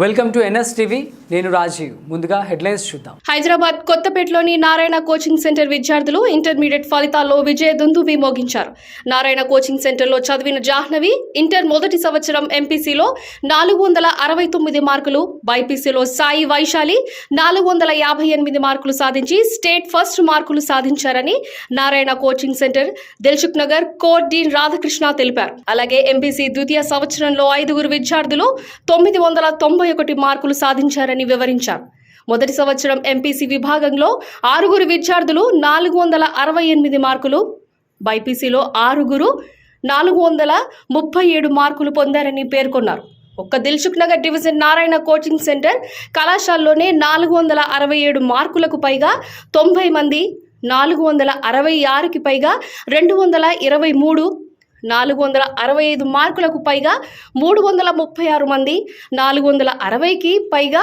Welcome to NS TV నేను రాజీవ్ ముందుగా headlines చూద్దాం హైదరాబాద్ కొత్తపేటలోని నారాయణ కోచింగ్ సెంటర్ విద్యార్థులు ఇంటర్మీడియట్ ఫలితాల్లో విజయ దుందువి మోగించారు నారాయణ కోచింగ్ సెంటర్లో చదివిన జాహ్నవి ఇంటర్ మొదటి సంవత్సరం ఎంపీసీలో నాలుగు వందల అరవై తొమ్మిది మార్కులు బైపీసీలో సాయి వైశాలి నాలుగు వందల యాభై ఎనిమిది మార్కులు సాధించి స్టేట్ ఫస్ట్ మార్కులు సాధించారని Narayana coaching centre Dilsukhnagar core dean Radhakrishna తెలిపారు అలాగే ఎంపీసీ ద్వితీయ సంవత్సరంలో ఐదుగురు విద్యార్థులు తొమ్మిది వందల తొంభై తొంభై ఒకటి మార్కులు సాధించారని వివరించారు మొదటి సంవత్సరం ఎంపీసీ విభాగంలో ఆరుగురు విద్యార్థులు నాలుగు వందల అరవై ఎనిమిది మార్కులు బైపీసీలో ఆరుగురు నాలుగు వందల ముప్పై ఏడు మార్కులు పొందారని పేర్కొన్నారు ఒక్క Dilsukhnagar division Narayana coaching centre కళాశాలలోనే నాలుగు వందల అరవై ఏడు మార్కులకు పైగా తొంభై మంది నాలుగు వందల అరవై ఆరుకి పైగా రెండు వందల ఇరవై మూడు నాలుగు వందల అరవై ఐదు మార్కులకు పైగా మూడు వందల ముప్పై ఆరు మంది నాలుగు వందల అరవైకి పైగా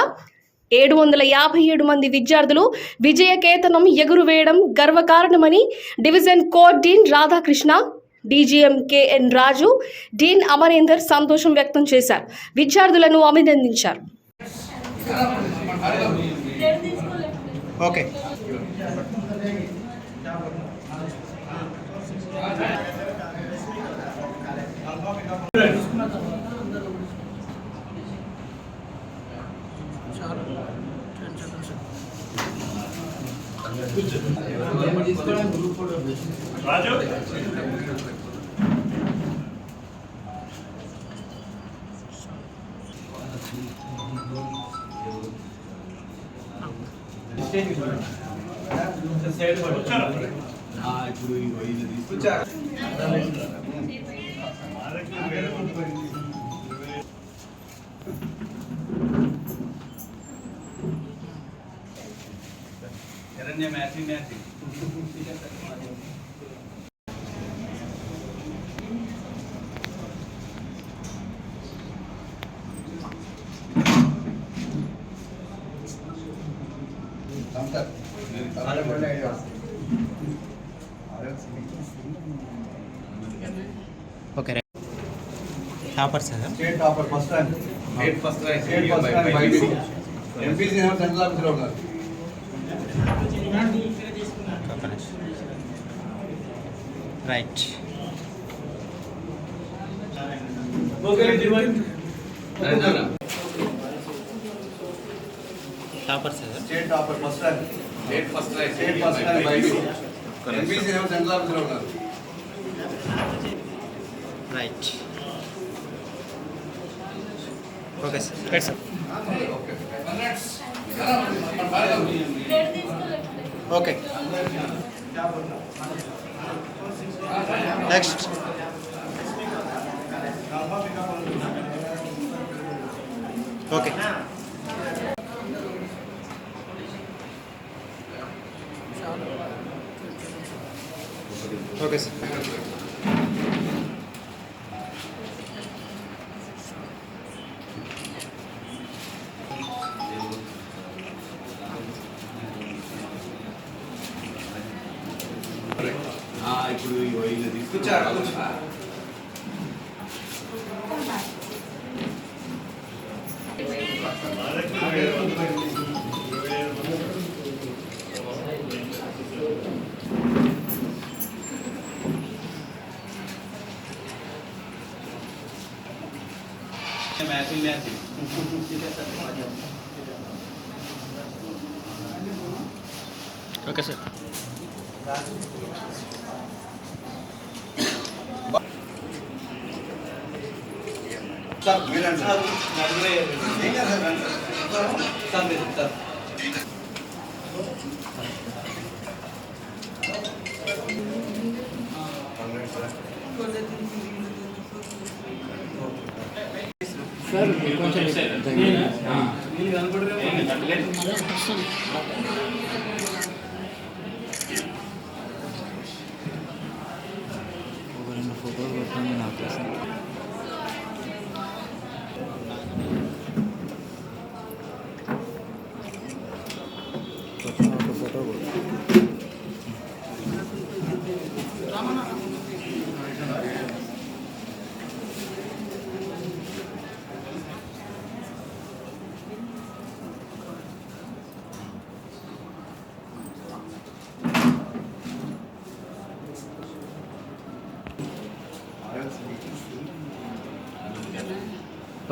ఏడు వందల యాభై ఏడు మంది విద్యార్థులు విజయకేతనం వేయడం గర్వకారణమని division core dean Radhakrishna DGM KN Raju dean Amarender సంతోషం వ్యక్తం చేశారు విద్యార్థులను అభినందించారు ఓకే శరణ్య हिरण्य मैसी मैसी topper sir state topper first rank state first rank state first rank BiPC MPC ఏమో సెంట్రల్ ఆఫీస్లో ఉన్నారు right topper sir state topper first rank state first rank state first rank BiPC MPC ఏమో central ఆఫీస్లో ఉన్నారు right okay sir sir okay next okay okay sir ఇప్పుడు ఇగో ఇది తీసుకొచ్చారు matching matching okay sir sir మీరండి sir sir మీరు sir కొంచెం నేను కనపడలేదు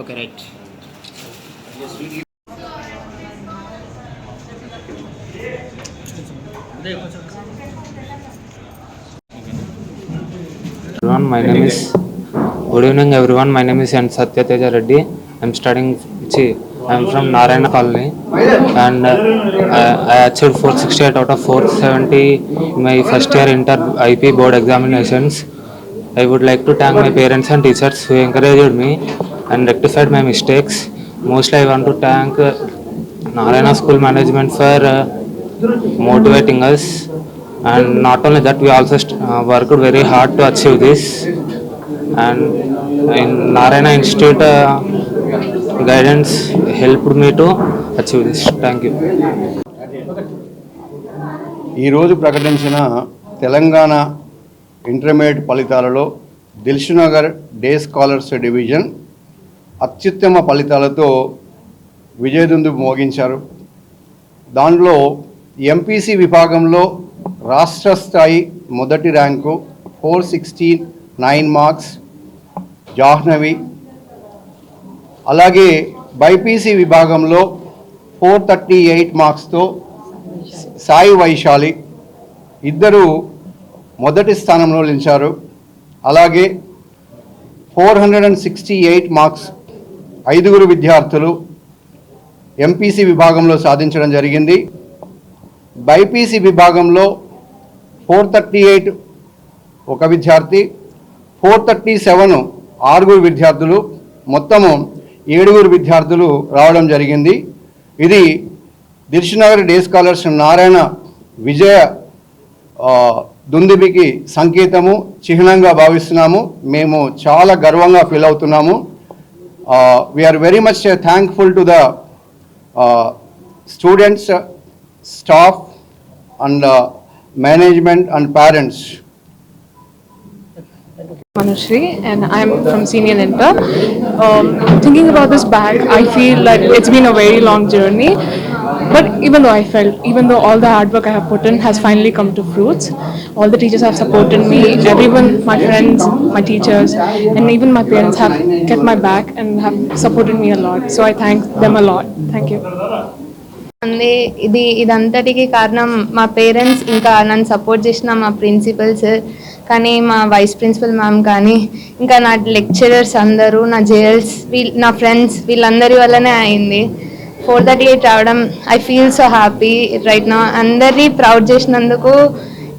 okay right everyone my name is good evening everyone my name is N Satya Teja Reddy i'm studying chi i'm from Narayana colony and uh, I, I achieved 468 out of 470 in my first year inter IP board examinations I would like to thank my parents and teachers who encouraged me and rectified my mistakes most I want to thank Narayana school management for motivating us and not only that we also work very hard to achieve this and Narayana institute guidance help me to achieve this thank you ఈరోజు ప్రకటించిన Telangana intermediate ఫలితాలలో Dilsukhnagar day scholars division అత్యుత్తమ ఫలితాలతో విజయదుందు మోగించారు దానిలో MPC విభాగంలో రాష్ట్ర స్థాయి మొదటి rank four sixty nine marks Jahnavi అలాగే బైపీసీ విభాగంలో ఫోర్ థర్టీ ఎయిట్ మార్క్స్తో సాయి వైశాలి ఇద్దరు మొదటి స్థానంలో నిలిచారు అలాగే four hundred and sixty eight marks ఐదుగురు విద్యార్థులు ఎంపీసీ విభాగంలో సాధించడం జరిగింది బైపీసీ విభాగంలో ఫోర్ థర్టీ ఎయిట్ ఒక విద్యార్థి ఫోర్ థర్టీ సెవెన్ ఆరుగురు విద్యార్థులు మొత్తము ఏడుగురు విద్యార్థులు రావడం జరిగింది ఇది దిర్శనగర్ డే స్కాలర్స్ నారాయణ విజయ దుందుబికి సంకేతము చిహ్నంగా భావిస్తున్నాము మేము చాలా గర్వంగా ఫీల్ అవుతున్నాము Uh, we are very much uh, thankful to the uh, students, staff, and management and parents Manushri and I'm from Senior Inter. Um, thinking about this back, I feel like it's been a very long journey. But even though I felt, even though all the hard work I have put in has finally come to fruits, all the teachers have supported me, everyone, my friends, my teachers, and even my parents have kept my back and have supported me a lot. So I thank them a lot. Thank you. ఉంది ఇది ఇదంతటికి కారణం మా parents ఇంకా నన్ను support చేసిన మా principles కానీ మా వైస్ ప్రిన్సిపల్ మ్యామ్ కానీ ఇంకా నా లెక్చరర్స్ అందరూ నా జేఎల్స్ వీల్ నా ఫ్రెండ్స్ వీళ్ళందరి వల్లనే అయింది ఫోర్ థర్టీ ఎయిట్ రావడం I feel so happy right నా అందరి ప్రౌడ్ చేసినందుకు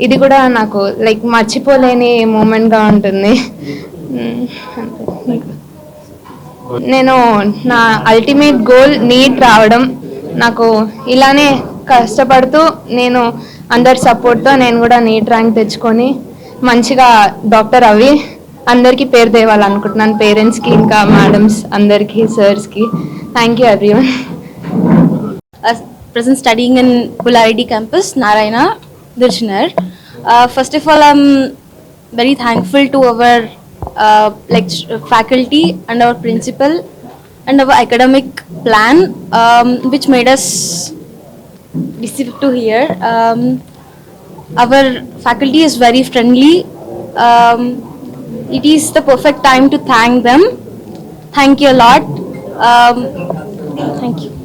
ఇది కూడా నాకు లైక్ మర్చిపోలేని మూమెంట్గా ఉంటుంది hmm. నేను నా అల్టిమేట్ గోల్ నీట్ రావడం నాకు ఇలానే కష్టపడుతూ నేను అందరి సపోర్ట్తో నేను కూడా నీట్ ర్యాంక్ తెచ్చుకొని మంచిగా డాక్టర్ అవి అందరికీ పేరు తేవాలనుకుంటున్నాను కి ఇంకా మేడమ్స్ అందరికీ కి thank you everyone present studying in polarity campus Narayana Dilsukhnagar first of all I'm very thankful to our like faculty and our principal and our academic plan which made us to here our faculty is very friendly. Um, it is the perfect time to thank them. Thank you a lot. Um, thank you.